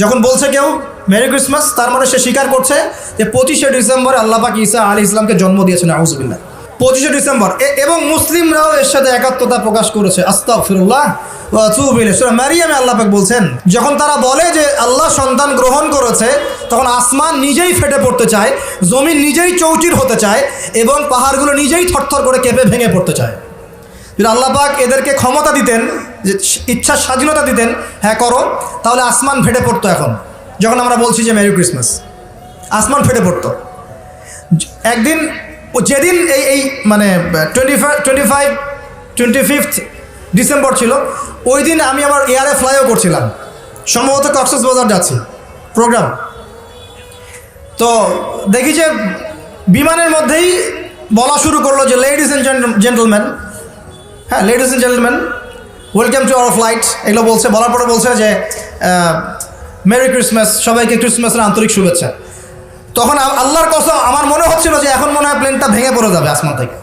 যখন বলছে কেউ মেরি ক্রিসমাস তার মানে সে স্বীকার করছে যে পঁচিশে ডিসেম্বর আল্লাহ পাক ঈসা আলী ইসলামকে জন্ম দিয়েছেন আউজবিল্লা পঁচিশে ডিসেম্বর। এবং মুসলিমরাও এর সাথে একাত্মতা প্রকাশ করেছে আস্তাক ফিরুল্লাহ মারিয়ামে আল্লাহ পাক বলছেন, যখন তারা বলে যে আল্লাহ সন্তান গ্রহণ করেছে, তখন আসমান নিজেই ফেটে পড়তে চায়, জমিন নিজেই চৌচির হতে চায় এবং পাহাড়গুলো নিজেই থরথর করে কেঁপে ভেঙে পড়তে চায়। যদি আল্লাহ পাক এদেরকে ক্ষমতা দিতেন, যে ইচ্ছার স্বাধীনতা দিতেন হ্যাঁ করো, তাহলে আসমান ফেটে পড়তো এখন। যখন আমরা বলছি যে মেরি ক্রিসমাস, আসমান ফেটে পড়তো। একদিন, যেদিন এই এই মানে twenty five twenty five twenty fifth December ছিল, ওই দিন আমি আমার এয়ারে ফ্লাইও করছিলাম। সম্ভবত কক্সেস বাজার যাচ্ছি। প্রোগ্রাম। তো দেখি যে বিমানের মধ্যেই বলা শুরু করল যে লেডিস অ্যান্ড জেন্টলম্যান হ্যাঁ ladies and gentleman welcome to our flight এগুলো বলছে, বলার পরে বলছে যে মেরি ক্রিসমাস সবাইকে ক্রিসমাসের আন্তরিক শুভেচ্ছা। তখন আল্লাহর কসম, আমার মনে হচ্ছিল যে এখন মনে হয় প্লেনটা ভেঙে পড়ে যাবে আসমান থেকে।